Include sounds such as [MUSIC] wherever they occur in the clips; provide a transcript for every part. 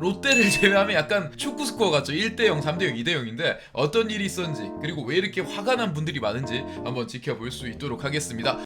롯데를 [LAUGHS] 제외하면 약간 축구 스코어 같죠. 1대 0 3대 0 2대 0인데 어떤 일이 있었는지 그리고 왜 이렇게 화가 난 분들이 많은지 한번 지켜볼 수 있도록 하겠습니다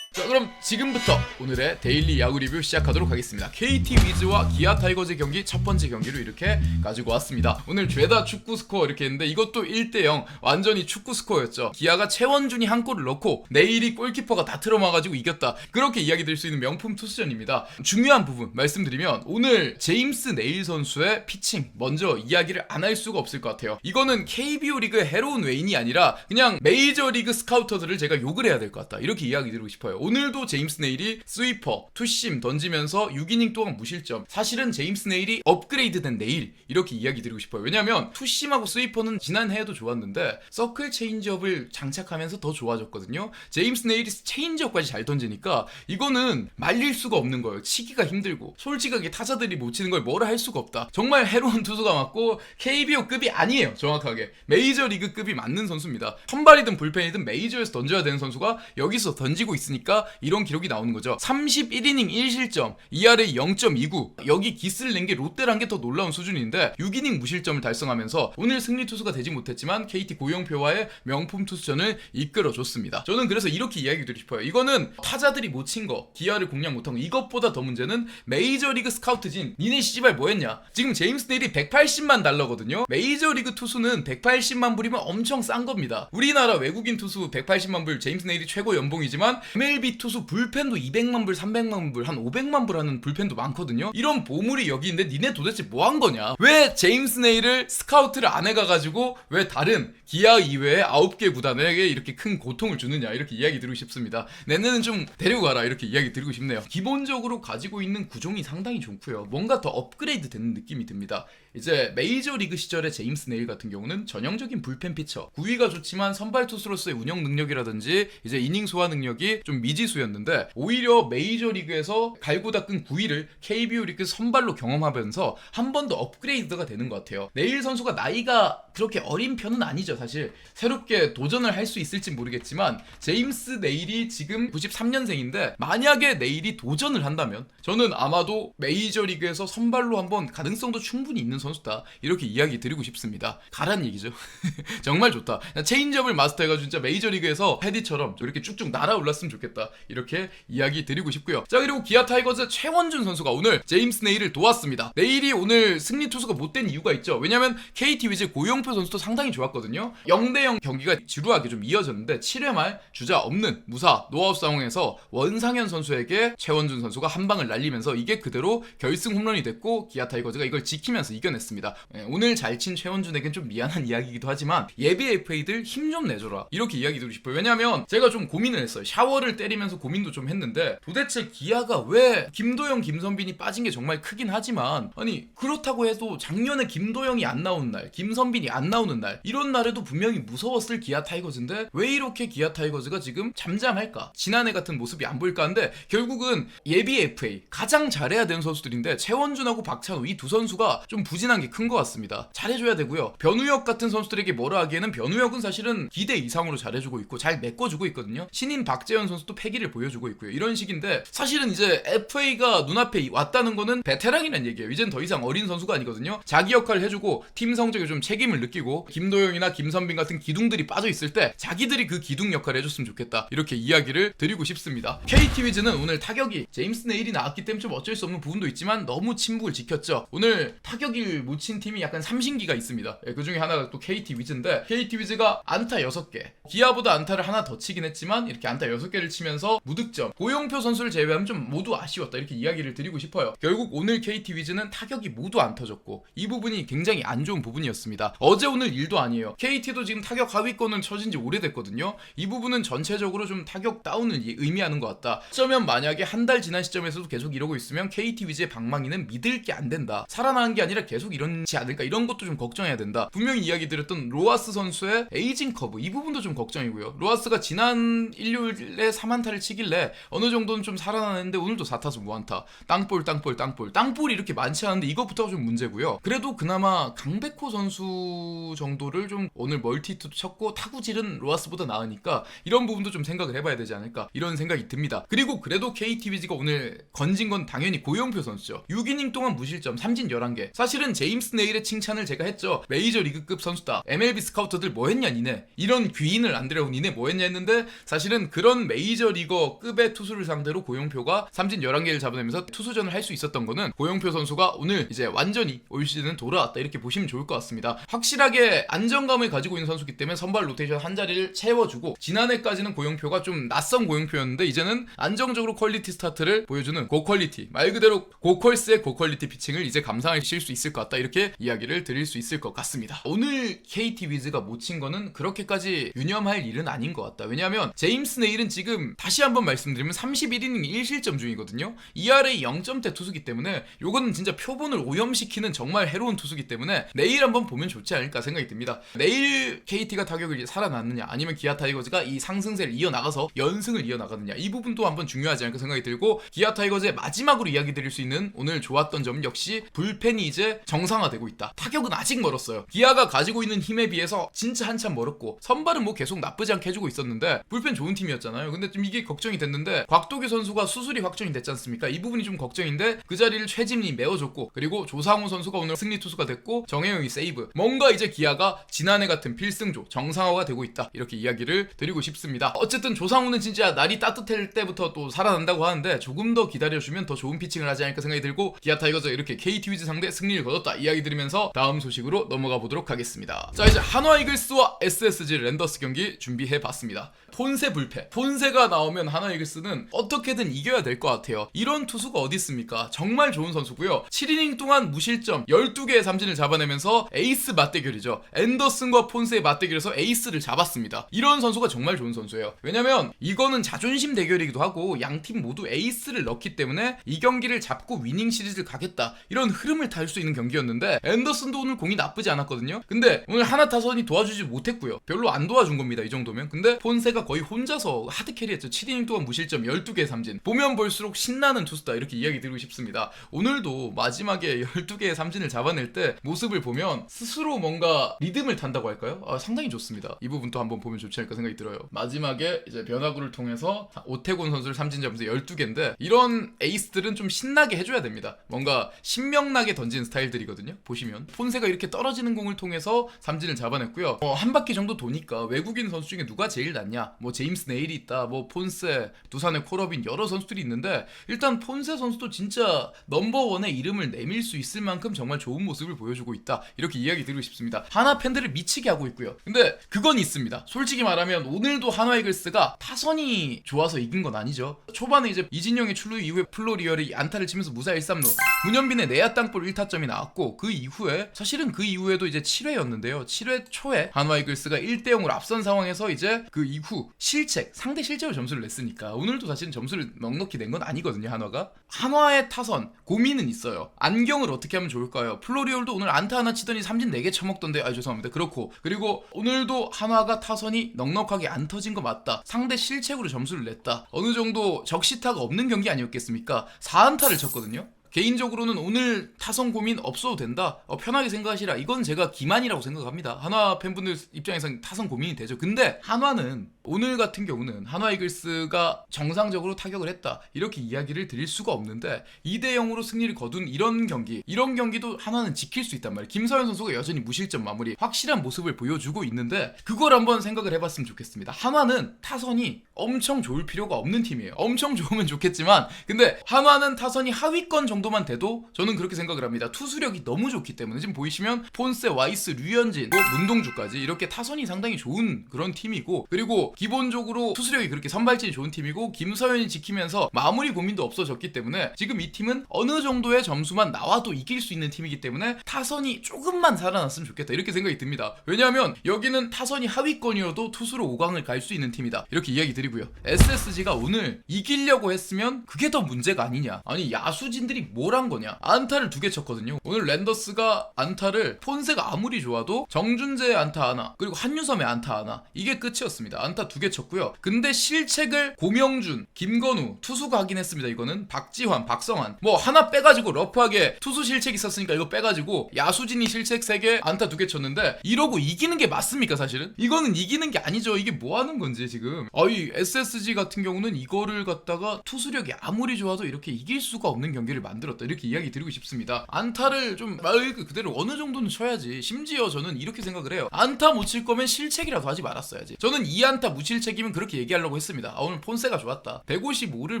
그럼 지금부터 오늘의 데일리 야구 리뷰 시작하도록 하겠습니다. KT 위즈와 기아 타이거즈 경기 첫 번째 경기로 이렇게 가지고 왔습니다. 오늘 죄다 축구 스코어 이렇게 했는데 이것도 1대0 완전히 축구 스코어였죠. 기아가 최원준이 한 골을 넣고 내일이 골키퍼가 다 틀어막아가지고 이겼다. 그렇게 이야기 드릴 수 있는 명품 투수전입니다. 중요한 부분 말씀드리면 오늘 제임스 네일 선수의 피칭 먼저 이야기를 안 할 수가 없을 것 같아요. 이거는 KBO 리그의 해로운 외인이 아니라 그냥 메이저 리그 스카우터들을 제가 욕을 해야 될 것 같다. 이렇게 이야기 드리고 싶어요. 오늘 도 제임스 네일이 스위퍼, 투심 던지면서 6이닝 동안 무실점. 사실은 제임스 네일이 업그레이드된 네일 이렇게 이야기 드리고 싶어요. 왜냐면 투심하고 스위퍼는 지난 해에도 좋았는데 서클 체인지업을 장착하면서 더 좋아졌거든요. 제임스 네일이 체인지업까지 잘 던지니까 이거는 말릴 수가 없는 거예요. 치기가 힘들고 솔직하게 타자들이 못 치는 걸 뭐라 할 수가 없다. 정말 해로운 투수가 맞고 KBO급이 아니에요. 정확하게 메이저 리그 급이 맞는 선수입니다. 선발이든 불펜이든 메이저에서 던져야 되는 선수가 여기서 던지고 있으니까 이런 기록이 나오는 거죠. 31이닝 1실점, ERA 0.29. 여기 기스를 낸 게 롯데란 게 더 놀라운 수준인데 6이닝 무실점을 달성하면서 오늘 승리 투수가 되지 못했지만 KT 고영표와의 명품 투수전을 이끌어줬습니다. 저는 그래서 이렇게 이야기 드리고 싶어요. 이거는 타자들이 못 친 거, 기아를 공략 못한 거 이것보다 더 문제는 메이저리그 스카우트진 니네 씨발 뭐했냐? 지금 제임스 네일이 180만 달러거든요. 메이저리그 투수는 180만 불이면 엄청 싼 겁니다. 우리나라 외국인 투수 180만 불 제임스 네일이 최고 연봉이지만 MLB 투수 불펜도 200만 불, 300만 불, 한 500만 불 하는 불펜도 많거든요. 이런 보물이 여기 있는데 니네 도대체 뭐 한 거냐? 왜 제임스 네일을 스카우트를 안 해가가지고 왜 다른 기아 이외의 9개 구단에게 이렇게 큰 고통을 주느냐 이렇게 이야기 드리고 싶습니다. 내년은 좀 데리고 가라 이렇게 이야기 드리고 싶네요. 기본적으로 가지고 있는 구종이 상당히 좋고요. 뭔가 더 업그레이드 되는 느낌이 듭니다. 이제 메이저리그 시절의 제임스 네일 같은 경우는 전형적인 불펜 피처. 구위가 좋지만 선발 투수로서의 운영 능력이라든지 이제 이닝 소화 능력이 좀 미지수였는데 오히려 메이저리그에서 갈고 닦은 구위를 KBO 리그 선발로 경험하면서 한 번 더 업그레이드가 되는 것 같아요. 네일 선수가 나이가 그렇게 어린 편은 아니죠, 사실. 새롭게 도전을 할 수 있을지 모르겠지만 제임스 네일이 지금 93년생인데 만약에 네일이 도전을 한다면 저는 아마도 메이저리그에서 선발로 한번 가능성도 충분히 있는 선수다. 이렇게 이야기 드리고 싶습니다. 가란 얘기죠. [LAUGHS] 정말 좋다. 체인지업을 마스터해가지고 진짜 메이저리그에서 패디처럼 이렇게 쭉쭉 날아올랐으면 좋겠다. 이렇게 이야기 드리고 싶고요. 자 그리고 기아 타이거즈 최원준 선수가 오늘 제임스 네일을 도왔습니다. 네일이 오늘 승리 투수가 못된 이유가 있죠. 왜냐면 KT 위즈 고용표 선수도 상당히 좋았거든요. 0대0 경기가 지루하게 좀 이어졌는데 7회 말 주자 없는 무사 노아웃 상황에서 원상현 선수에게 최원준 선수가 한 방을 날리면서 이게 그대로 결승 홈런이 됐고 기아 타이거즈가 이걸 지키면서 이겨냈 습니다. 예, 오늘 잘 친 최원준에겐 좀 미안한 [LAUGHS] 이야기이기도 하지만 예비 FA들 힘 좀 내줘라 이렇게 이야기 드리고 싶어요. 왜냐면 제가 좀 고민을 했어요. 샤워를 때리면서 고민도 좀 했는데 도대체 기아가 왜 김도영, 김선빈이 빠진 게 정말 크긴 하지만 아니 그렇다고 해도 작년에 김도영이 안 나오는 날, 김선빈이 안 나오는 날 이런 날에도 분명히 무서웠을 기아 타이거즈인데 왜 이렇게 기아 타이거즈가 지금 잠잠할까? 지난해 같은 모습이 안 보일까 하는데 결국은 예비 FA 가장 잘해야 되는 선수들인데 최원준하고 박찬호 이 두 선수가 좀 부진 한 게 큰 것 같습니다. 잘해줘야 되고요. 변우혁 같은 선수들에게 뭐라 하기에는 변우혁은 사실은 기대 이상으로 잘해주고 있고 잘 메꿔주고 있거든요. 신인 박재현 선수도 패기를 보여주고 있고요. 이런 식인데 사실은 이제 FA가 눈앞에 왔다는 거는 베테랑이란 얘기예요. 이젠 더 이상 어린 선수가 아니거든요. 자기 역할을 해주고 팀 성적에 좀 책임을 느끼고 김도영이나 김선빈 같은 기둥들이 빠져 있을 때 자기들이 그 기둥 역할을 해줬으면 좋겠다. 이렇게 이야기를 드리고 싶습니다. KT 위즈는 오늘 타격이 제임스 네일이 나왔기 때문에 좀 어쩔 수 없는 부분도 있지만 너무 침묵을 지켰죠. 오늘 타격 일못친 팀이 약간 삼신기가 있습니다. 예, 그 중에 하나가 또 KT 위즈인데 KT 위즈가 안타 6개, 기아보다 안타를 하나 더 치긴 했지만 이렇게 안타 6개를 치면서 무득점. 고용표 선수를 제외하면 좀 모두 아쉬웠다. 이렇게 이야기를 드리고 싶어요. 결국 오늘 KT 위즈는 타격이 모두 안 터졌고 이 부분이 굉장히 안 좋은 부분이었습니다. 어제 오늘 일도 아니에요. KT도 지금 타격 하위권은 쳐진 지 오래됐거든요. 이 부분은 전체적으로 좀 타격 다운을 이- 의미하는 것 같다. 어쩌면 만약에 한 달 지난 시점에서도 계속 이러고 있으면 KT 위즈의 방망이는 믿을 게 안 된다. 살아나는 게 아니라 계속 이런지 않을까 이런 것도 좀 걱정해야 된다. 분명히 이야기 드렸던 로아스 선수의 에이징 커브 이 부분도 좀 걱정이고요. 로아스가 지난 일요일에 3안타를 4안타를 치길래 어느 정도는 좀 살아나는데 오늘도 4타수 무안타. 땅볼 땅볼 땅볼. 땅볼이 이렇게 많지 않은데 이것부터가 좀 문제고요. 그래도 그나마 강백호 선수 정도를 좀 오늘 멀티투도 쳤고 타구질은 로하스보다 나으니까 이런 부분도 좀 생각을 해봐야 되지 않을까 이런 생각이 듭니다. 그리고 그래도 KTBG가 오늘 건진 건 당연히 고영표 선수죠. 6이닝 동안 무실점 삼진 11개. 사실은 제임스 네일의 칭찬을 제가 했죠. 메이저 리그급 선수다. MLB 스카우터들 뭐 했냐 니네? 이런 귀인을 안 데려온 니네 뭐 했냐 했는데 사실은 그런 메이저 리거급의 투수를 상대로 고영표가 삼진 11개를 잡아내면서 투수전을 할 수 있었던 거는 고영표 선수가 오늘 이제 완전히 올 시즌은 돌아왔다. 이렇게 보시면 좋을 것 같습니다. 확실하게 안정감을 가지고 있는 선수기 때문에 선발 로테이션 한 자리를 채워주고 지난해까지는 고영표가 좀 낯선 고영표였는데 이제는 안정적으로 퀄리티 스타트를 보여주는 고퀄리티 말 그대로 고퀄스의 고퀄리티 피칭을 이제 감상하실 수 있을 것 같다. 이렇게 이야기를 드릴 수 있을 것 같습니다. 오늘 KT 위즈가 못 친 거는 그렇게까지 유념할 일은 아닌 것 같다. 왜냐하면 제임스 네일은 지금 다시 한번 말씀드리면 31이닝 1실점 중이거든요. ERA 0점대 투수기 때문에 요거는 진짜 표본을 오염시키는 정말 해로운 투수기 때문에 내일 한번 보면 좋지 않을까 생각이 듭니다. 내일 KT가 타격을 살아났느냐 아니면 기아 타이거즈가 이 상승세를 이어나가서 연승을 이어나가느냐 이 부분도 한번 중요하지 않을까 생각이 들고 기아 타이거즈의 마지막으로 이야기 드릴 수 있는 오늘 좋았던 점 역시 불펜이 이제 정상화되고 있다. 타격은 아직 멀었어요. 기아가 가지고 있는 힘에 비해서 진짜 한참 멀었고 선발은 뭐 계속 나쁘지 않게 해주고 있었는데 불펜 좋은 팀이었잖아요. 근데 좀 이게 걱정이 됐는데 곽도규 선수가 수술이 확정이 됐지 않습니까? 이 부분이 좀 걱정인데 그 자리를 최진이 메워줬고 그리고 조상우 선수가 오늘 승리 투수가 됐고 정혜영이 세이브. 뭔가 이제 기아가 지난해 같은 필승조 정상화가 되고 있다. 이렇게 이야기를 드리고 싶습니다. 어쨌든 조상우는 진짜 날이 따뜻할 때부터 또 살아난다고 하는데 조금 더 기다려주면 더 좋은 피칭을 하지 않을까 생각이 들고 기아 타이거즈 이렇게 KT 위즈 상대 승리를 거뒀 다 이야기 드리면서 다음 소식으로 넘어가 보도록 하겠습니다. 자 이제 한화 이글스와 SSG 랜더스 경기 준비해 봤습니다. 폰세 불패. 폰세가 나오면 한화 이글스는 어떻게든 이겨야 될 것 같아요. 이런 투수가 어디 있습니까? 정말 좋은 선수고요. 7이닝 동안 무실점 12개의 삼진을 잡아내면서 에이스 맞대결이죠. 앤더슨과 폰세의 맞대결에서 에이스를 잡았습니다. 이런 선수가 정말 좋은 선수예요. 왜냐면 이거는 자존심 대결이기도 하고 양 팀 모두 에이스를 넣기 때문에 이 경기를 잡고 위닝 시리즈를 가겠다. 이런 흐름을 탈 수 있는 경기 였는데 앤더슨도 오늘 공이 나쁘지 않았거든요. 근데 오늘 하나 타선이 도와주지 못했고요. 별로 안 도와준 겁니다 이 정도면. 근데 폰세가 거의 혼자서 하드 캐리했죠. 7이닝 동안 무실점 12개 삼진. 보면 볼수록 신나는 투수다 이렇게 이야기 드리고 싶습니다. 오늘도 마지막에 12개의 삼진을 잡아낼 때 모습을 보면 스스로 뭔가 리듬을 탄다고 할까요? 아, 상당히 좋습니다. 이 부분도 한번 보면 좋지 않을까 생각이 들어요. 마지막에 이제 변화구를 통해서 오태곤 선수를 삼진 잡으면서 12개인데 이런 에이스들은 좀 신나게 해줘야 됩니다. 뭔가 신명나게 던지는 스타일들 이거든요. 보시면. 폰세가 이렇게 떨어지는 공을 통해서 삼진을 잡아냈고요. 어, 한 바퀴 정도 도니까 외국인 선수 중에 누가 제일 낫냐? 뭐 제임스 네일이 있다. 뭐 폰세 두산의 코러빈 여러 선수들이 있는데 일단 폰세 선수도 진짜 넘버원의 이름을 내밀 수 있을 만큼 정말 좋은 모습을 보여주고 있다. 이렇게 이야기 드리고 싶습니다. 하나 팬들을 미치게 하고 있고요. 근데 그건 있습니다. 솔직히 말하면 오늘도 한화 이글스가 타선이 좋아서 이긴 건 아니죠. 초반에 이제 이진영의 출루 이후에 플로리얼이 안타를 치면서 무사 1-3루. 문현빈의 내야 땅볼 1타점이 나 왔고 그 이후에 사실은 그 이후에도 이제 7회였는데요. 7회 초에 한화 이글스가 1대 0으로 앞선 상황에서 이제 그 이후 실책 상대 실책으로 점수를 냈으니까 오늘도 사실은 점수를 넉넉히 낸 건 아니거든요 한화가. 한화의 타선 고민은 있어요. 안경을 어떻게 하면 좋을까요? 플로리올도 오늘 안타 하나 치더니 삼진 4개 쳐먹던데 아 죄송합니다. 그렇고. 그리고 오늘도 한화가 타선이 넉넉하게 안 터진 거 맞다. 상대 실책으로 점수를 냈다. 어느 정도 적시타가 없는 경기 아니었겠습니까? 4안타를 쳤거든요 개인적으로는 오늘 타선 고민 없어도 된다. 어, 편하게 생각하시라. 이건 제가 기만이라고 생각합니다. 한화 팬분들 입장에서는 타선 고민이 되죠. 근데 한화는 오늘 같은 경우는 한화 이글스가 정상적으로 타격을 했다. 이렇게 이야기를 드릴 수가 없는데 2대 0으로 승리를 거둔 이런 경기, 이런 경기도 한화는 지킬 수 있단 말이에요. 김서현 선수가 여전히 무실점 마무리, 확실한 모습을 보여주고 있는데 그걸 한번 생각을 해봤으면 좋겠습니다. 한화는 타선이 엄청 좋을 필요가 없는 팀이에요. 엄청 좋으면 좋겠지만 근데 한화는 타선이 하위권 정도 만 돼도 저는 그렇게 생각을 합니다. 투수력이 너무 좋기 때문에 지금 보이시면 폰세, 와이스, 류현진, 뭐 문동주까지 이렇게 타선이 상당히 좋은 그런 팀이고 그리고 기본적으로 투수력이 그렇게 선발진이 좋은 팀이고 김서현이 지키면서 마무리 고민도 없어졌기 때문에 지금 이 팀은 어느 정도의 점수만 나와도 이길 수 있는 팀이기 때문에 타선이 조금만 살아났으면 좋겠다 이렇게 생각이 듭니다. 왜냐하면 여기는 타선이 하위권이어도 투수로 5강을 갈 수 있는 팀이다 이렇게 이야기 드리고요. SSG가 오늘 이기려고 했으면 그게 더 문제가 아니냐. 아니 야수진들이 뭘 한 거냐? 안타를 두 개 쳤거든요. 오늘 랜더스가 안타를 폰세가 아무리 좋아도 정준재의 안타 하나 그리고 한유섬의 안타 하나 이게 끝이었습니다. 안타 두 개 쳤고요. 근데 실책을 고명준, 김건우 투수가 하긴 했습니다. 이거는 박지환, 박성환 뭐 하나 빼가지고 러프하게 투수 실책 있었으니까 이거 빼가지고 야수진이 실책 3개 안타 두 개 쳤는데 이러고 이기는 게 맞습니까 사실은? 이거는 이기는 게 아니죠. 이게 뭐 하는 건지 지금. 아이 SSG 같은 경우는 이거를 갖다가 투수력이 아무리 좋아도 이렇게 이길 수가 없는 경기를 만들 었다. 이렇게 이야기 드리고 싶습니다. 안타를 좀 말 그대로 어느 정도는 쳐야지. 심지어 저는 이렇게 생각을 해요. 안타 못 칠 거면 실책이라도 하지 말았어야지. 저는 이 안타 무실책이면 그렇게 얘기하려고 했습니다. 아, 오늘 폰세가 좋았다. 155를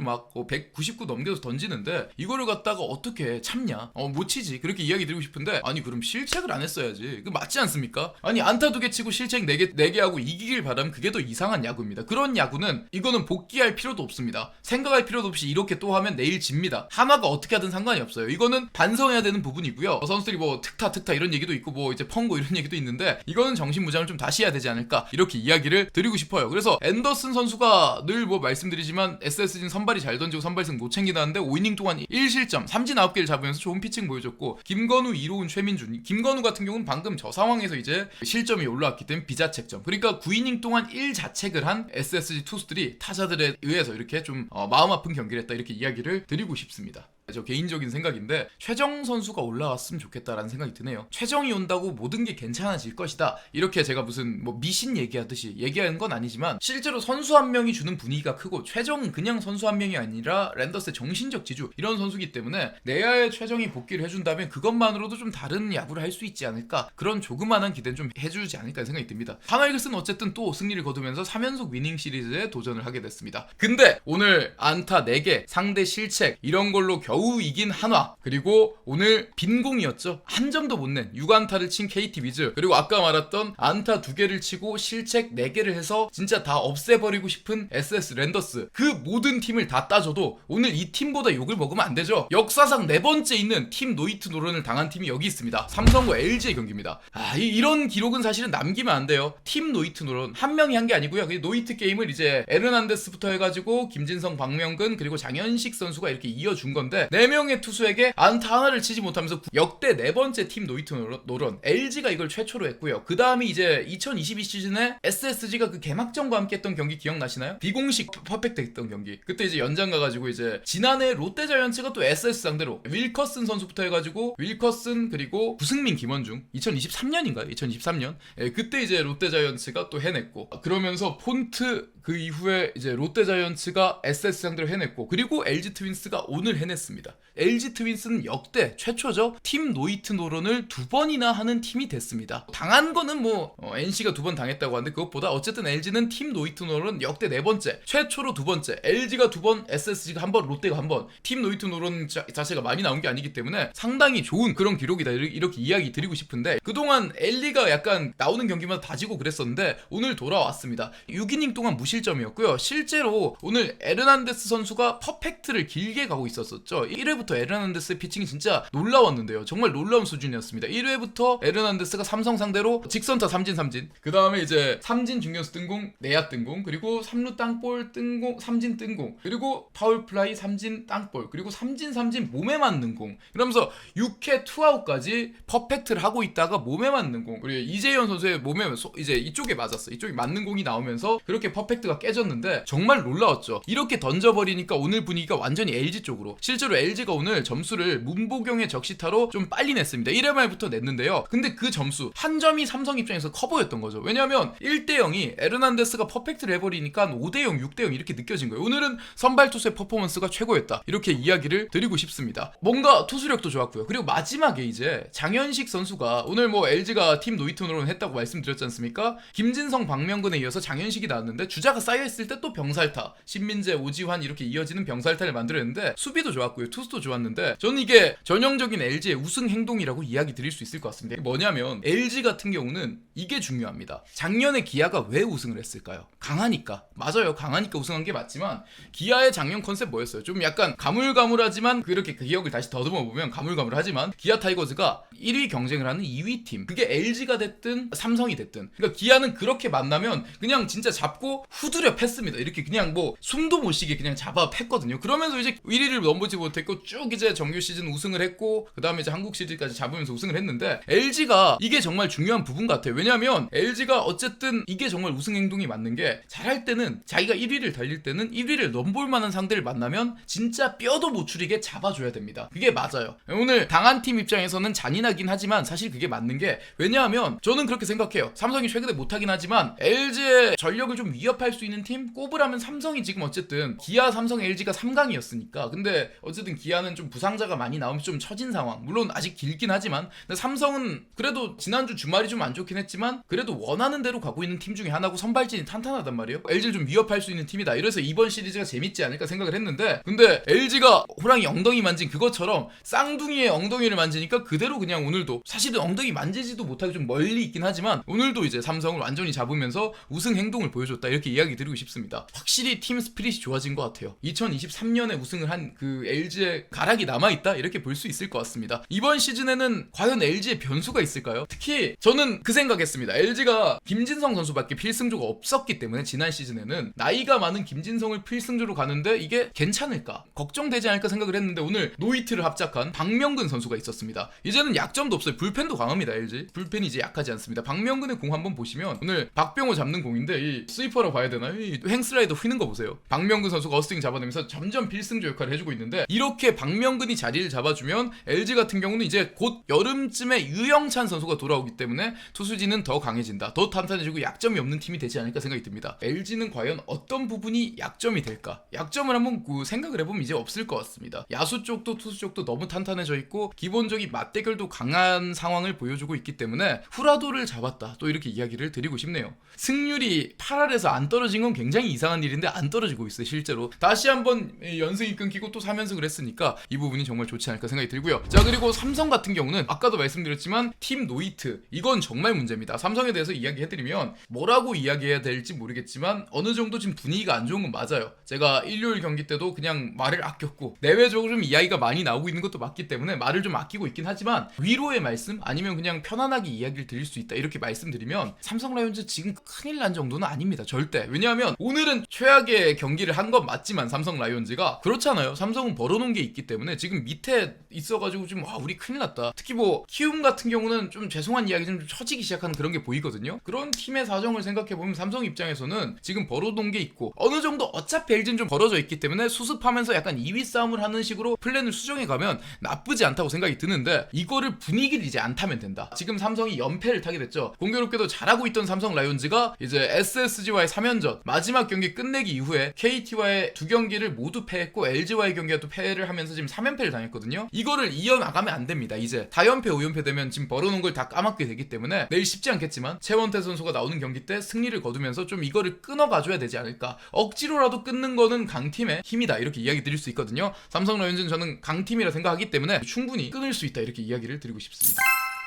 막199 넘겨서 던지는데 이거를 갖다가 어떻게 참냐? 어, 못 치지. 그렇게 이야기 드리고 싶은데 아니 그럼 실책을 안 했어야지. 그 맞지 않습니까? 아니 안타 두 개 치고 실책 4개 4개 하고 이기길 바라면 그게 더 이상한 야구입니다. 그런 야구는 이거는 복귀할 필요도 없습니다. 생각할 필요도 없이 이렇게 또 하면 내일 집니다. 하나가 어떻게 하든 상관이 없어요. 이거는 반성해야 되는 부분이고요. 어, 선수들이 뭐 특타 특타 이런 얘기도 있고 뭐 이제 펑고 이런 얘기도 있는데 이거는 정신 무장을 좀 다시 해야 되지 않을까 이렇게 이야기를 드리고 싶어요. 그래서 앤더슨 선수가 늘 뭐 말씀드리지만 SSG는 선발이 잘 던지고 선발승 못 챙기다는데 5이닝 동안 1실점, 삼진 9개를 잡으면서 좋은 피칭 보여줬고 김건우, 이로운, 최민준 김건우 같은 경우는 방금 저 상황에서 이제 실점이 올라왔기 때문에 비자책점 그러니까 9이닝 동안 1자책을 한 SSG 투수들이 타자들에 의해서 이렇게 좀 어, 마음 아픈 경기를 했다 이렇게 이야기를 드리고 싶습니다. 저 개인적인 생각인데 최정 선수가 올라왔으면 좋겠다라는 생각이 드네요. 최정이 온다고 모든 게 괜찮아질 것이다. 이렇게 제가 무슨 뭐 미신 얘기하듯이 얘기하는 건 아니지만 실제로 선수 한 명이 주는 분위기가 크고 최정은 그냥 선수 한 명이 아니라 랜더스의 정신적 지주 이런 선수기 때문에 내야의 최정이 복귀를 해준다면 그것만으로도 좀 다른 야구를 할 수 있지 않을까 그런 조그마한 기대는 좀 해주지 않을까 생각이 듭니다. 하나이글스는 어쨌든 또 승리를 거두면서 3연속 위닝 시리즈에 도전을 하게 됐습니다. 근데 오늘 안타 4개 상대 실책 이런 걸로 겨우 이긴 한화 그리고 오늘 빈공이었죠. 한 점도 못 낸 6안타를 친 KT 위즈 그리고 아까 말했던 안타 2개를 치고 실책 4개를 해서 진짜 다 없애버리고 싶은 SS 랜더스 그 모든 팀을 다 따져도 오늘 이 팀보다 욕을 먹으면 안 되죠. 역사상 네 번째 있는 팀 노이트 노런을 당한 팀이 여기 있습니다. 삼성과 LG의 경기입니다. 아, 이, 이런 기록은 사실은 남기면 안 돼요. 팀 노이트 노런 한 명이 한 게 아니고요. 그 노이트 게임을 이제 에르난데스부터 해가지고 김진성, 박명근 그리고 장현식 선수가 이렇게 이어준 건데 네 명의 투수에게 안타 하나를 치지 못하면서 역대 네 번째 팀 노이트 노런. LG가 이걸 최초로 했고요. 그 다음이 이제 2022 시즌에 SSG가 그 개막전과 함께 했던 경기 기억나시나요? 비공식 퍼펙트 했던 경기. 그때 이제 연장 가가지고 이제 지난해 롯데자이언츠가 또 SS 상대로 윌커슨 선수부터 해가지고 윌커슨 그리고 구승민 김원중 2023년인가요? 2023년. 예, 그때 이제 롯데자이언츠가 또 해냈고 그러면서 폰트 그 이후에 이제 롯데 자이언츠가 SS 상대로 해냈고 그리고 LG 트윈스가 오늘 해냈습니다. LG 트윈스는 역대 최초죠. 팀 노이트 노런을 두 번이나 하는 팀이 됐습니다. 당한 거는 뭐 어, NC가 두 번 당했다고 하는데 그것보다 어쨌든 LG는 팀 노이트 노런 역대 네 번째, 최초로 두 번째. LG가 두 번, SSG가 한 번, 롯데가 한 번. 팀 노이트 노런 자, 자체가 많이 나온 게 아니기 때문에 상당히 좋은 그런 기록이다 이렇게, 이야기 드리고 싶은데 그동안 엘리가 약간 나오는 경기마다 다지고 그랬었는데 오늘 돌아왔습니다. 6이닝 동안 무 실점이었고요. 실제로 오늘 에르난데스 선수가 퍼펙트를 길게 가고 있었었죠. 1회부터 에르난데스의 피칭이 진짜 놀라웠는데요. 정말 놀라운 수준이었습니다. 1회부터 에르난데스가 삼성 상대로 직선타 삼진 삼진. 그 다음에 이제 삼진 중견수 뜬공, 내야 뜬공, 그리고 삼루 땅볼 뜬공, 삼진 뜬공, 그리고 파울 플라이 삼진 땅볼, 그리고 삼진 삼진 몸에 맞는 공. 그러면서 6회 투아웃까지 퍼펙트를 하고 있다가 몸에 맞는 공. 그리고 이재현 선수의 몸에 소- 이제 이쪽에 맞았어. 이쪽에 맞는 공이 나오면서 그렇게 퍼펙트 가 깨졌는데 정말 놀라웠죠. 이렇게 던져버리니까 오늘 분위기가 완전히 LG 쪽으로. 실제로 LG가 오늘 점수를 문보경의 적시타로 좀 빨리 냈습니다. 1회 말부터 냈는데요. 근데 그 점수 한 점이 삼성 입장에서 커보였던 거죠. 왜냐하면 1대 0이 에르난데스가 퍼펙트를 해버리니까 5대 0, 6대 0 이렇게 느껴진 거예요. 오늘은 선발 투수의 퍼포먼스가 최고였다. 이렇게 이야기를 드리고 싶습니다. 뭔가 투수력도 좋았고요. 그리고 마지막에 이제 장현식 선수가 오늘 뭐 LG가 팀 노이톤으로는 했다고 말씀드렸지 않습니까? 김진성, 박명근에 이어서 장현식이 나왔는데 주자 가 쌓여있을 때 또 병살타, 신민재, 오지환 이렇게 이어지는 병살타를 만들었는데 수비도 좋았고요. 투수도 좋았는데 저는 이게 전형적인 LG의 우승 행동이라고 이야기 드릴 수 있을 것 같습니다. 뭐냐면 LG 같은 경우는 이게 중요합니다. 작년에 기아가 왜 우승을 했을까요? 강하니까. 맞아요. 강하니까 우승한 게 맞지만 기아의 작년 컨셉 뭐였어요? 좀 약간 가물가물하지만 그렇게 그 기억을 다시 더듬어 보면 가물가물하지만 기아 타이거즈가 1위 경쟁을 하는 2위 팀. 그게 LG가 됐든 삼성이 됐든. 그러니까 기아는 그렇게 만나면 그냥 진짜 잡고 후드려 팼습니다. 이렇게 그냥 뭐 숨도 못 쉬게 그냥 잡아 팼거든요. 그러면서 이제 1위를 넘보지 못했고 쭉 이제 정규 시즌 우승을 했고 그 다음에 이제 한국 시리즈까지 잡으면서 우승을 했는데 LG가 이게 정말 중요한 부분 같아요. 왜냐하면 LG가 어쨌든 이게 정말 우승 행동이 맞는 게 잘할 때는 자기가 1위를 달릴 때는 1위를 넘볼 만한 상대를 만나면 진짜 뼈도 못 추리게 잡아줘야 됩니다. 그게 맞아요. 오늘 당한 팀 입장에서는 잔인하긴 하지만 사실 그게 맞는 게 왜냐하면 저는 그렇게 생각해요. 삼성이 최근에 못하긴 하지만 LG의 전력을 좀 위협할 수 있는 팀 꼽으라면 삼성이 지금 어쨌든 기아, 삼성, LG가 3강이었으니까 근데 어쨌든 기아는 좀 부상자가 많이 나오면서 좀 처진 상황. 물론 아직 길긴 하지만 근데 삼성은 그래도 지난주 주말이 좀 안 좋긴 했지만 그래도 원하는 대로 가고 있는 팀 중에 하나고 선발진이 탄탄하단 말이에요. LG를 좀 위협할 수 있는 팀이다. 이래서 이번 시리즈가 재밌지 않을까 생각을 했는데 근데 LG가 호랑이 엉덩이 만진 그것처럼 쌍둥이의 엉덩이를 만지니까 그대로 그냥 오늘도 사실은 엉덩이 만지지도 못하게 좀 멀리 있긴 하지만 오늘도 이제 삼성을 완전히 잡으면서 우승 행동을 보여줬다 이렇게 이야기 드리고 싶습니다. 확실히 팀 스피릿이 좋아진 것 같아요. 2023년에 우승을 한 그 LG의 가락이 남아있다 이렇게 볼 수 있을 것 같습니다. 이번 시즌에는 과연 LG의 변수가 있을까요? 특히 저는 그 생각했습니다. LG가 김진성 선수밖에 필승조가 없었기 때문에 지난 시즌에는 나이가 많은 김진성을 필승조로 가는데 이게 괜찮을까 걱정되지 않을까 생각을 했는데 오늘 노이트를 합작한 박명근 선수가 있었습니다. 이제는 약점도 없어요. 불펜도 강합니다. LG 불펜이 이제 약하지 않습니다. 박명근의 공 한번 보시면 오늘 박병호 잡는 공인데 이 스위퍼라고 봐야 되나요? 이 행슬라이더 휘는 거 보세요. 박명근 선수가 어스팅 잡아내면서 점점 필승조 역할을 해주고 있는데 이렇게 박명근이 자리를 잡아주면 LG 같은 경우는 이제 곧 여름쯤에 유영찬 선수가 돌아오기 때문에 투수진은 더 강해진다. 더 탄탄해지고 약점이 없는 팀이 되지 않을까 생각이 듭니다. LG는 과연 어떤 부분이 약점이 될까? 약점을 한번 그 생각을 해보면 이제 없을 것 같습니다. 야수 쪽도 투수 쪽도 너무 탄탄해져 있고 기본적인 맞대결도 강한 상황을 보여주고 있기 때문에 후라도를 잡았다. 또 이렇게 이야기를 드리고 싶네요. 승률이 8할에서 안 떨어진 건 굉장히 이상한 일인데 안 떨어지고 있어요. 실제로 다시 한번 연승이 끊기고 또 3연승을 했으니까 이 부분이 정말 좋지 않을까 생각이 들고요. 자 그리고 삼성 같은 경우는 아까도 말씀드렸지만 팀 노이트 이건 정말 문제입니다. 삼성에 대해서 이야기해드리면 뭐라고 이야기해야 될지 모르겠지만 어느 정도 지금 분위기가 안 좋은 건 맞아요. 제가 일요일 경기 때도 그냥 말을 아꼈고 내외적으로 좀 이야기가 많이 나오고 있는 것도 맞기 때문에 말을 좀 아끼고 있긴 하지만 위로의 말씀 아니면 그냥 편안하게 이야기를 드릴 수 있다 이렇게 말씀드리면 삼성 라이온즈 지금 큰일 난 정도는 아닙니다. 절대. 왜냐하면 오늘은 최악의 경기를 한 건 맞지만 삼성 라이온즈가 그렇잖아요. 삼성은 벌어놓은 게 있기 때문에 지금 밑에 있어가지고 지금 와 우리 큰일 났다. 특히 뭐 키움 같은 경우는 좀 죄송한 이야기 좀 처지기 시작하는 그런 게 보이거든요. 그런 팀의 사정을 생각해 보면 삼성 입장에서는 지금 벌어놓은 게 있고 어느 정도 어차피 LG는 좀 벌어져 있기 때문에 수습하면서 약간 2위 싸움을 하는 식으로 플랜을 수정해 가면 나쁘지 않다고 생각이 드는데 이거를 분위기를 이제 안 타면 된다. 지금 삼성이 연패를 타게 됐죠. 공교롭게도 잘하고 있던 삼성 라이온즈가 이제 SSG와의 3연 전 마지막 경기 끝내기 이후에 KT와의 두 경기를 모두 패했고 LG와의 경기가 또 패를 하면서 지금 3연패를 당했거든요. 이거를 이어나가면 안 됩니다. 이제 다연패 5연패 되면 지금 벌어놓은 걸 다 까먹게 되기 때문에 내일 쉽지 않겠지만 최원태 선수가 나오는 경기 때 승리를 거두면서 좀 이거를 끊어가줘야 되지 않을까. 억지로라도 끊는 거는 강팀의 힘이다 이렇게 이야기 드릴 수 있거든요. 삼성 라이온즈는 저는 강팀이라 생각하기 때문에 충분히 끊을 수 있다 이렇게 이야기를 드리고 싶습니다.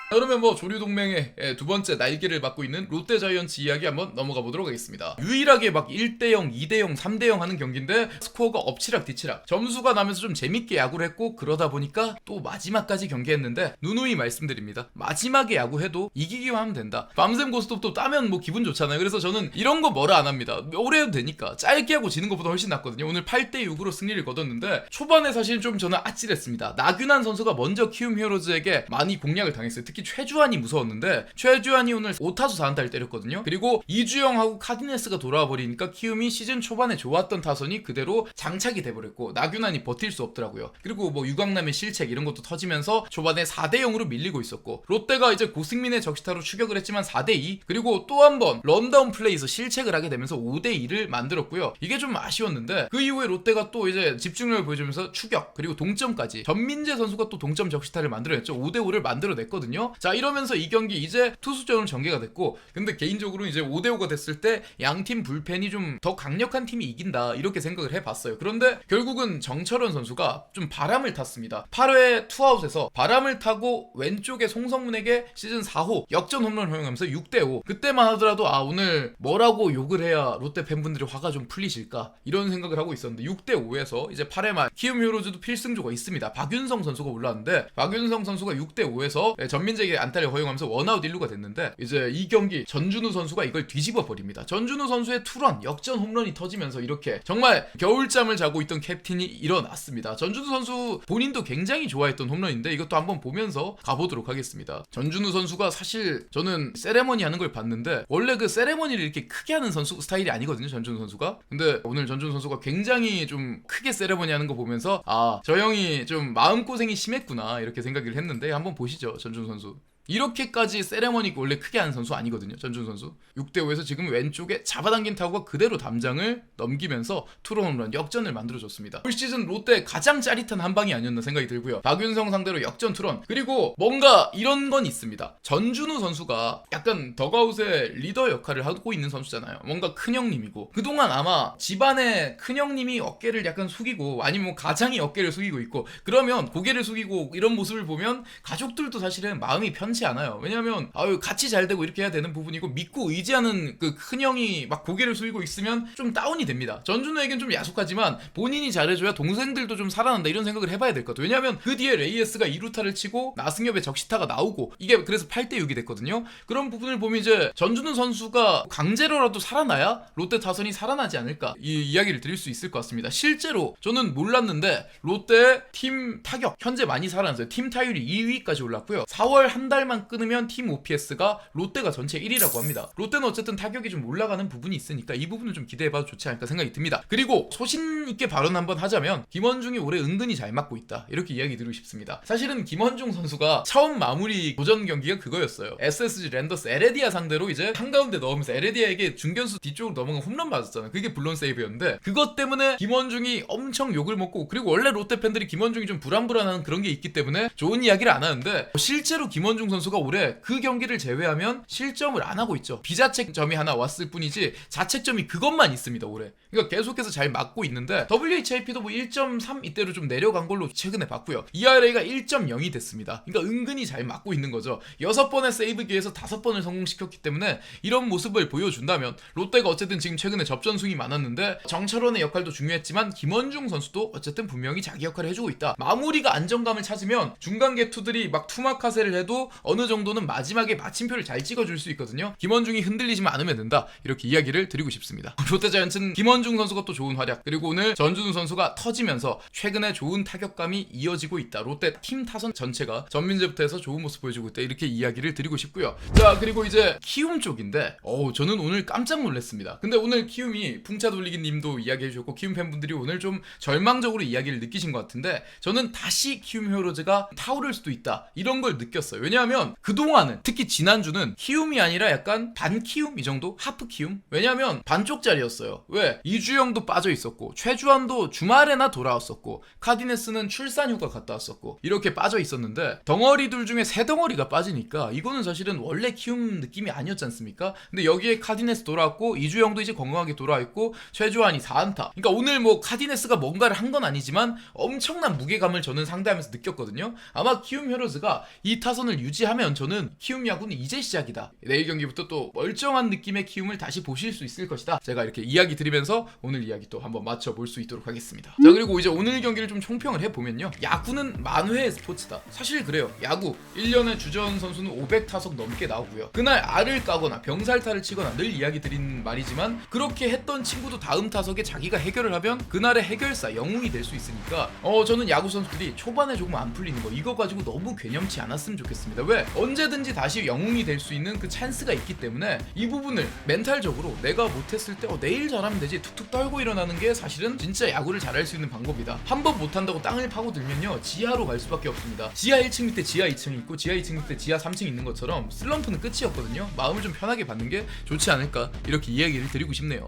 자, 그러면 뭐 조류 동맹의 예, 두 번째 날개를 맡고 있는 롯데 자이언츠 이야기 한번 넘어가 보도록 하겠습니다. 유일하게 막 1대0, 2대0, 3대0 하는 경기인데 스코어가 엎치락 뒤치락 점수가 나면서 좀 재밌게 야구를 했고 그러다 보니까 또 마지막까지 경기했는데 누누이 말씀드립니다. 마지막에 야구해도 이기기만 하면 된다. 밤샘 고스톱도 따면 뭐 기분 좋잖아요. 그래서 저는 이런 거 뭐라 안 합니다. 오래 해도 되니까 짧게 하고 지는 것보다 훨씬 낫거든요. 오늘 8대6으로 승리를 거뒀는데 초반에 사실 좀 저는 아찔했습니다. 나균환 선수가 먼저 키움 히어로즈에게 많이 공략을 당했어요. 특히 최주환이 무서웠는데 최주환이 오늘 5타수 4안타를 때렸거든요. 그리고 이주영하고 카디네스가 돌아와 버리니까 키움이 시즌 초반에 좋았던 타선이 그대로 장착이 돼버렸고 나균환이 버틸 수 없더라고요. 그리고 뭐 유강남의 실책 이런 것도 터지면서 초반에 4대 0으로 밀리고 있었고 롯데가 이제 고승민의 적시타로 추격을 했지만 4대 2 그리고 또 한 번 런다운 플레이에서 실책을 하게 되면서 5대 2를 만들었고요. 이게 좀 아쉬웠는데 그 이후에 롯데가 또 이제 집중력을 보여주면서 추격 그리고 동점까지 전민재 선수가 또 동점 적시타를 만들어냈죠. 5대 5를 만들어냈거든요. 자 이러면서 이 경기 이제 투수전은 전개가 됐고 근데 개인적으로 이제 5대5가 됐을 때 양 팀 불펜이 좀 더 강력한 팀이 이긴다 이렇게 생각을 해봤어요. 그런데 결국은 정철원 선수가 좀 바람을 탔습니다. 8회 투아웃에서 바람을 타고 왼쪽에 송성문에게 시즌 4호 역전 홈런을 허용하면서 6대5 그때만 하더라도 아 오늘 뭐라고 욕을 해야 롯데 팬분들이 화가 좀 풀리실까? 이런 생각을 하고 있었는데 6대5에서 이제 8회 말 키움 히어로즈도 필승조가 있습니다. 박윤성 선수가 올라왔는데 박윤성 선수가 6대5에서 전민 개인적인 안타를 허용하면서 원아웃 1루가 됐는데 이제 이 경기 전준우 선수가 이걸 뒤집어 버립니다. 전준우 선수의 투런 역전 홈런이 터지면서 이렇게 정말 겨울잠을 자고 있던 캡틴이 일어났습니다. 전준우 선수 본인도 굉장히 좋아했던 홈런인데 이것도 한번 보면서 가보도록 하겠습니다. 전준우 선수가 사실 저는 세레머니 하는 걸 봤는데 원래 그 세레머니를 이렇게 크게 하는 선수 스타일이 아니거든요. 전준우 선수가. 근데 오늘 전준우 선수가 굉장히 좀 크게 세레머니 하는 거 보면서 아, 저 형이 좀 마음고생이 심했구나 이렇게 생각을 했는데 한번 보시죠. 전준우 선수. 이렇게까지 세레머니 원래 크게 하는 선수 아니거든요. 전준 선수. 6대 5에서 지금 왼쪽에 잡아당긴 타구가 그대로 담장을 넘기면서 투런 홈런 역전을 만들어 줬습니다. 올 시즌 롯데 가장 짜릿한 한 방이 아니었나 생각이 들고요. 박윤성 상대로 역전 투런. 그리고 뭔가 이런 건 있습니다. 전준우 선수가 약간 덕아웃의 리더 역할을 하고 있는 선수잖아요. 뭔가 큰 형님이고 그동안 아마 집안의 큰 형님이 어깨를 약간 숙이고 아니면 뭐 가장이 어깨를 숙이고 있고 그러면 고개를 숙이고 이런 모습을 보면 가족들도 사실은 마음이 편치 않아요. 왜냐하면 아유 같이 잘 되고 이렇게 해야 되는 부분이고 믿고 의지하는 그 큰 형이 막 고개를 숙이고 있으면 좀 다운이 됩니다. 전준우에겐 좀 야속하지만 본인이 잘해줘야 동생들도 좀 살아난다 이런 생각을 해봐야 될 것 같아요. 왜냐하면 그 뒤에 레이에스가 2루타를 치고 나승엽의 적시타가 나오고 이게 그래서 8대 6이 됐거든요. 그런 부분을 보면 이제 전준우 선수가 강제로라도 살아나야 롯데 타선이 살아나지 않을까 이 이야기를 드릴 수 있을 것 같습니다. 실제로 저는 몰랐는데 롯데 팀 타격 현재 많이 살아났어요. 팀 타율이 2위까지 올랐고요. 4월 한 달만 끊으면 팀 OPS가 롯데가 전체 1위라고 합니다. 롯데는 어쨌든 타격이 좀 올라가는 부분이 있으니까 이 부분을 좀 기대해봐도 좋지 않을까 생각이 듭니다. 그리고 소신 있게 발언 한번 하자면 김원중이 올해 은근히 잘 맞고 있다 이렇게 이야기 드리고 싶습니다. 사실은 김원중 선수가 처음 마무리 도전 경기가 그거였어요. SSG 랜더스 에레디아 상대로 이제 한가운데 넣으면서 에레디아에게 중견수 뒤쪽으로 넘어간 홈런 맞았잖아요. 그게 블론 세이브였는데 그것 때문에 김원중이 엄청 욕을 먹고 그리고 원래 롯데 팬들이 김원중이 좀 불안불안한 그런 게 있기 때문에 좋은 이야기를 안 하는데 실제로 김원중 선수 가 올해 그 경기를 제외하면 실점을 안 하고 있죠. 비자책점이 하나 왔을 뿐이지 자책점이 그것만 있습니다 올해. 그러니까 계속해서 잘 맞고 있는데 WHIP도 뭐 1.3 이때로 좀 내려간 걸로 최근에 봤고요. ERA가 1.0이 됐습니다. 그러니까 은근히 잘 맞고 있는 거죠. 여섯 번의 세이브 기에서 다섯 번을 성공시켰기 때문에 이런 모습을 보여준다면 롯데가 어쨌든 지금 최근에 접전승이 많았는데 정철원의 역할도 중요했지만 김원중 선수도 어쨌든 분명히 자기 역할을 해주고 있다. 마무리가 안정감을 찾으면 중간 개투들이 막 투마카세를 해도 어느 정도는 마지막에 마침표를 잘 찍어줄 수 있거든요. 김원중이 흔들리지만 않으면 된다. 이렇게 이야기를 드리고 싶습니다. [LAUGHS] 롯데자이언츠는 김원중 선수가 또 좋은 활약 그리고 오늘 전준우 선수가 터지면서 최근에 좋은 타격감이 이어지고 있다. 롯데 팀 타선 전체가 전민재부터 해서 좋은 모습 보여주고 있다. 이렇게 이야기를 드리고 싶고요. 자 그리고 이제 키움 쪽인데 어우 저는 오늘 깜짝 놀랐습니다. 근데 오늘 키움이 풍차 돌리기 님도 이야기해 주셨고 키움 팬분들이 오늘 좀 절망적으로 이야기를 느끼신 것 같은데 저는 다시 키움 히어로즈가 타오를 수도 있다. 이런 걸 느꼈어요. 왜냐하면 그동안은 특히 지난주는 키움이 아니라 약간 반 키움 이 정도? 하프 키움? 왜냐하면 반쪽짜리였어요. 왜? 이주영도 빠져 있었고 최주환도 주말에나 돌아왔었고 카디네스는 출산 휴가 갔다 왔었고 이렇게 빠져 있었는데 덩어리들 중에 세 덩어리가 빠지니까 이거는 사실은 원래 키움 느낌이 아니었지 않습니까? 근데 여기에 카디네스 돌아왔고 이주영도 이제 건강하게 돌아와 있고 최주환이 4안타. 그러니까 오늘 뭐 카디네스가 뭔가를 한 건 아니지만 엄청난 무게감을 저는 상대하면서 느꼈거든요. 아마 키움 히어로즈가 이 타선을 유지하면 저는 키움 야구는 이제 시작이다. 내일 경기부터 또 멀쩡한 느낌의 키움을 다시 보실 수 있을 것이다. 제가 이렇게 이야기 드리면서 오늘 이야기 또 한번 맞춰볼 수 있도록 하겠습니다. 자 그리고 이제 오늘 경기를 좀 총평을 해보면요. 야구는 만회의 스포츠다. 사실 그래요. 야구 1년에 주전 선수는 500타석 넘게 나오고요. 그날 알을 까거나 병살타를 치거나 늘 이야기 드린 말이지만 그렇게 했던 친구도 다음 타석에 자기가 해결을 하면 그날의 해결사 영웅이 될 수 있으니까 어 저는 야구 선수들이 초반에 조금 안 풀리는 거 이거 가지고 너무 괴념치 않았으면 좋겠습니다. 왜? 언제든지 다시 영웅이 될 수 있는 그 찬스가 있기 때문에 이 부분을 멘탈적으로 내가 못했을 때 어, 내일 잘하면 되지 툭툭 떨고 일어나는 게 사실은 진짜 야구를 잘할 수 있는 방법이다. 한 번 못한다고 땅을 파고 들면요 지하로 갈 수밖에 없습니다. 지하 1층 밑에 지하 2층 있고 지하 2층 밑에 지하 3층 있는 것처럼 슬럼프는 끝이었거든요. 마음을 좀 편하게 받는 게 좋지 않을까 이렇게 이야기를 드리고 싶네요.